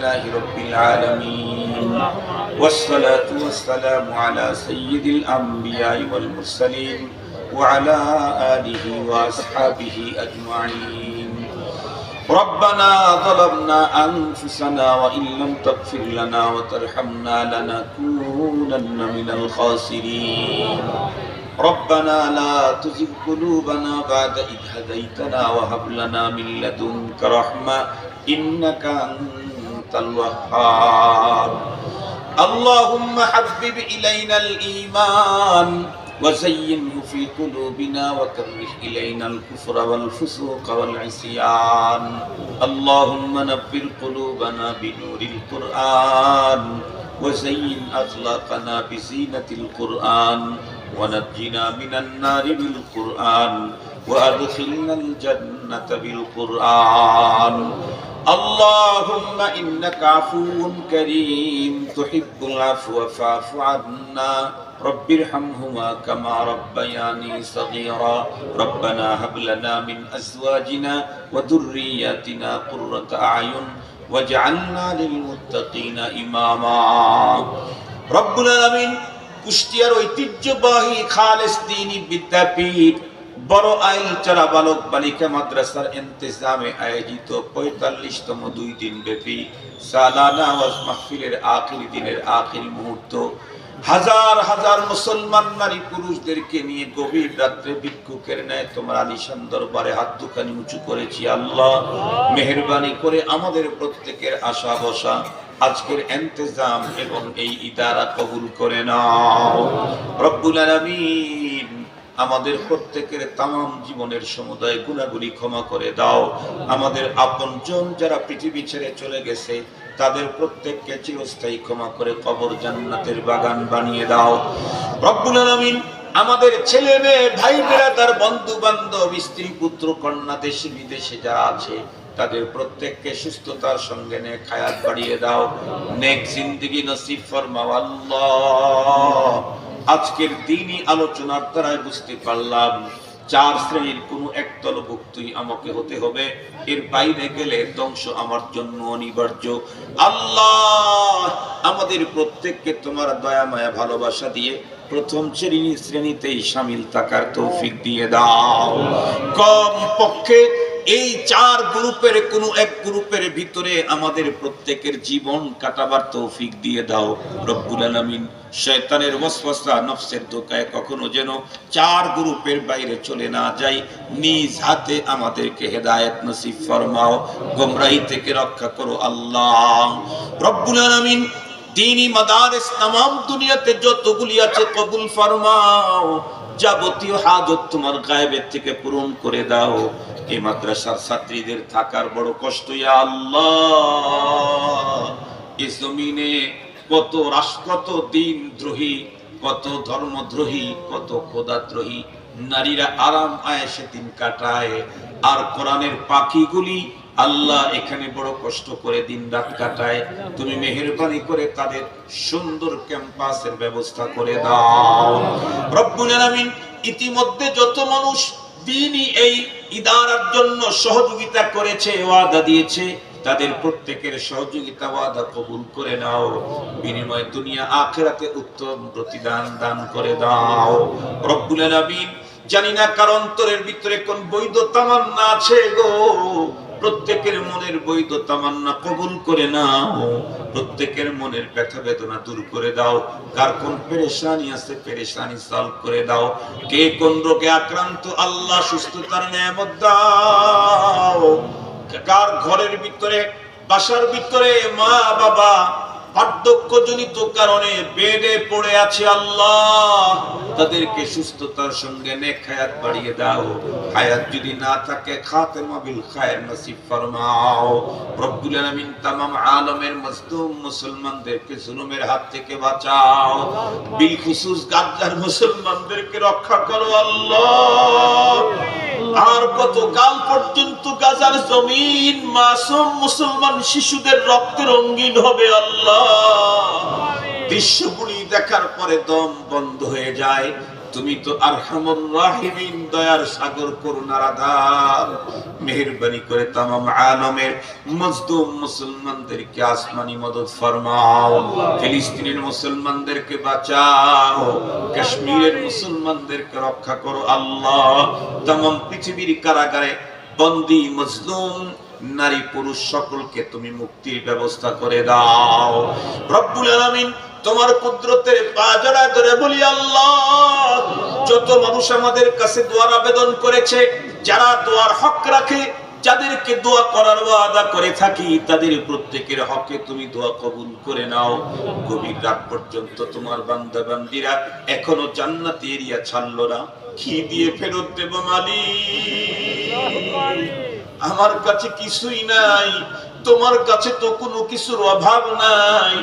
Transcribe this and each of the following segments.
لله رب العالمين. والصلاة والسلام على سيد الأنبياء والمرسلين وعلى آله وأصحابه أجمعين. ربنا ظلمنا أنفسنا وإن لم تغفر لنا وترحمنا لنكونن من الخاسرين. ربنا لا تزغ قلوبنا بعد إذ هديتنا وهب لنا من لدنك رحمة إنك أنت الوهاب. اللهم حبب إلينا الإيمان وزينه في قلوبنا وكره إلينا الكفر والفسوق والعصيان. اللهم نبر قلوبنا بنور القرآن وزين أخلاقنا بزينة القرآن ونجنا من النار بالقرآن وأدخلنا الجنة بالقرآن. اللهم إنك عفو كريم تحب العفو فاعف عنا رب ارحمهما كما ربياني صغيرا ربنا هب لنا من أزواجنا وذرياتنا قرة أعين واجعلنا للمتقين إماما رب العالمين কুষ্টিয়ার ঐতিহ্যবাহী খালেস দিনী বিদ্যাপীঠ বড় আইল চারা বালক বালিকা মাদ্রাসার ইন্তেজামে আয়োজিত পঁয়তাল্লিশতম দুই দিন ব্যাপী সালানা ওয়াজ মাহফিলের আখির দিনের আখির মুহূর্ত। হাজার হাজার মুসলমান নারী পুরুষদেরকে নিয়ে গভীর রাত্রে ভিক্ষুকের ন্যায় তোমার আলিশান দরবারে হাত দুখানি উঁচু করেছি, আল্লাহ। মেহরবানি করে আমাদের প্রত্যেকের আশা বসা আজকের এন্তেজাম এবং এই ইদারা কবুল করে নাও। রব্বুল আলামিন আমাদের প্রত্যেকের তাম জীবনের সমুদায় গুণাগুলি ক্ষমা করে দাও। আমাদের আপনজন যারা পৃথিবী ছেড়ে চলে গেছে, তাদের প্রত্যেককে চিরস্থায়ী ক্ষমা করে কবর জান্নাতের বাগান বানিয়ে দাও। রব্বুল আলামিন আমাদের ছেলে মেয়ে, ভাই বেড়াদার বন্ধু বান্ধব স্ত্রী, পুত্র, কন্যা, দেশে, বিদেশে যারা আছে, তাদের প্রত্যেককে সুস্থতার সঙ্গে নে খায়াত বাড়িয়ে দাও। নেক জিন্দিগি নসিব ফরমাও আজকের দিনই আলোচনার দ্বারাই বুঝতে পারলাম, চার শ্রেণির কোন একতল ভুক্তই আমাকে হতে হবে। এর বাইরে গেলে ধ্বংস আমার জন্য অনিবার্য। আল্লাহ আমাদের প্রত্যেককে তোমার দয়া, মায়া, ভালোবাসা দিয়ে প্রথম শ্রেণি, শ্রেণীতেই সামিল থাকার তৌফিক দিয়ে দাও। কম পক্ষে এই চার গ্রুপের কোন এক গ্রুপের ভিতরে আমাদের প্রত্যেকের জীবন কাটাবার তৌফিক দিয়ে দাও। রব্বুল আলামিন শয়তানের ওয়াসওয়াসা নফসের দোকায় কখনো যেন চার গ্রুপের বাইরে চলে না যাই। নিজ হাতে আমাদেরকে হেদায়েত নসিব ফরমাও। গোমরাহি থেকে রক্ষা করো আল্লাহ। রব্বুল আলামিন দিনী মাদারিস তামাম দুনিয়াতে যতগুলি আছে কবুল ফরমাও, যাবতীয় হাজত তোমার গায়েবের থেকে পূরণ করে দাও। এই মাদ্রাসার ছাত্রীদের থাকার বড় কষ্ট, ইয়া আল্লাহ। এই জমিনে কত রাষ্ট্র কত দিন দ্রোহী, কত ধর্মদ্রোহী, কত খোদাদ্রোহী নারীরা আরাম আয়েসে দিন কাটায়। আর কোরআনের পাখিগুলি আল্লাহ এখানে বড় কষ্ট করে দিন রাত কাটায়। তুমি মেহেরবানি করে তাদের সুন্দর ক্যাম্পাসের ব্যবস্থা করে দাও। রব্বুল ইতিমধ্যে যত মানুষ দিনই এই ইদারার জন্য সহযোগিতা করেছে, ওয়াদা দিয়েছে, তাদের প্রত্যেকের সহযোগিতা, ওয়াদা কবুল করে নাও। বিনিময়ে দুনিয়া আখেরাতে উত্তম প্রতিদান দান করে দাও। রব্বুল আলামিন জানি না কার অন্তরের ভিতরে কোন বৈধ তামান্না আছে গো। প্রত্যেকের মনের বৈধ তামান্না কবুল করে নাও। প্রত্যেকের মনের ব্যথা বেদনা দূর করে দাও। কার কোন পেরেশানি আছে, পেরেশানি সলভ করে দাও। কে কোন রোগে আক্রান্ত, আল্লাহ সুস্থতার নিয়ামত দাও। কার ঘরের ভিতরে, বাসার ভিতরে মা বাবা বার্ধক্যজনিত কারণে বেডে পড়ে আছে আল্লাহ। তাদেরকে সুস্থতার সঙ্গে নেক হায়াত বাড়িয়ে দাও। হায়াত যদি না থাকে, খাতেমা বিল খায়ের নসিব ফরমাও। রব্বুল আলামিন আলমের মজলুম মুসলমানদেরকে জুলুমের হাত থেকে বাঁচাও। বিল খুসুস গাদ্দার মুসলমানদেরকে রক্ষা করো আল্লাহ। আর কত কাল পর্যন্ত গাজার জমিন মাসুম মুসলমান শিশুদের রক্তে রঙিন হবে আল্লাহ। দৃশ্যগুলি দেখার পরে দম বন্ধ হয়ে যায়। তুমি তো দয়ার সাগর করুণার আধার। মেহেরবানি করে তামাম আলমের মজদুম মুসলমানদেরকে আসমানি মদত ফরমাও। ফিলিস্তিনের মুসলমানদেরকে বাঁচাও। কাশ্মীরের মুসলমানদেরকে রক্ষা করো আল্লাহ। তামাম পৃথিবীর কারাগারে বন্দি মজলুম নারী পুরুষ সকলকে তুমি মুক্তির ব্যবস্থা করে দাও। রব্বুল আলামিন তোমার কুদরতের পা ধরে বলি আল্লাহ, যত মানুষ আমাদের কাছে দোয়ার আবেদন করেছে, যারা দোয়ার হক রাখে, যাদেরকে দোয়া করার ওয়াদা করে থাকি, তাদের প্রত্যেকের হকে তুমি দোয়া কবুল করে নাও। গভীর রাত পর্যন্ত তোমার বান্দা বান্দিরা এখনও জান্নাতি এরিয়া ছাড়লো না। কি দিয়ে ফেরত দেব মালিক? আমার কাছে কিছুই নাই। তোমার কাছে তো কোনো কিছুর অভাব নাই।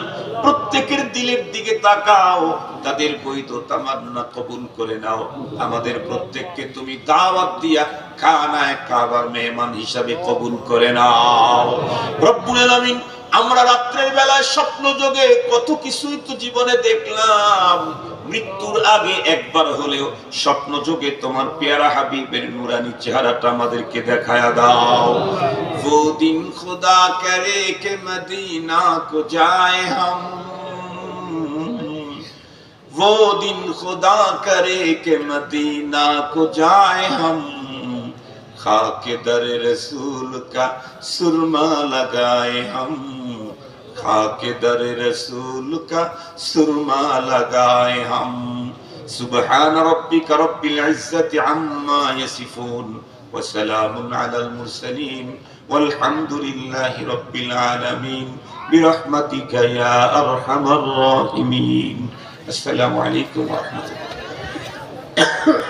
প্রত্যেকের দিলের দিকে তাকাও, তাদের বৈধ তামান্না কবুল করে নাও। আমাদের প্রত্যেককে তুমি দাওয়াত দিয়া খানায় কাবার মেহমান হিসাবে কবুল করে নাও। রব্বুল আলামিন, আমরা রাত্রের বেলায় স্বপ্ন যোগে কত কিছুই তো জীবনে দেখলাম। মৃত্যুর আগে একবার হলেও স্বপ্ন যোগে তোমার পেয়ারা হাবিবের নুরানি চেহারাটা আমাদেরকে দেখায়া দাও वो दिन खुदा करे के मदीना को जाए हम वो दिन खुदा करे के मदीना को जाए हम खाके दर रसूल का सुरमा लगाए हम खाके दर रसूल का सुरमा लगाए हम सुबहान रब्बिक रब्बिल इज्जति अम्मा यसिफून وسلام على المرسلين والحمد لله رب العالمين برحمتك يا أرحم الراحمين السلام عليكم ورحمة الله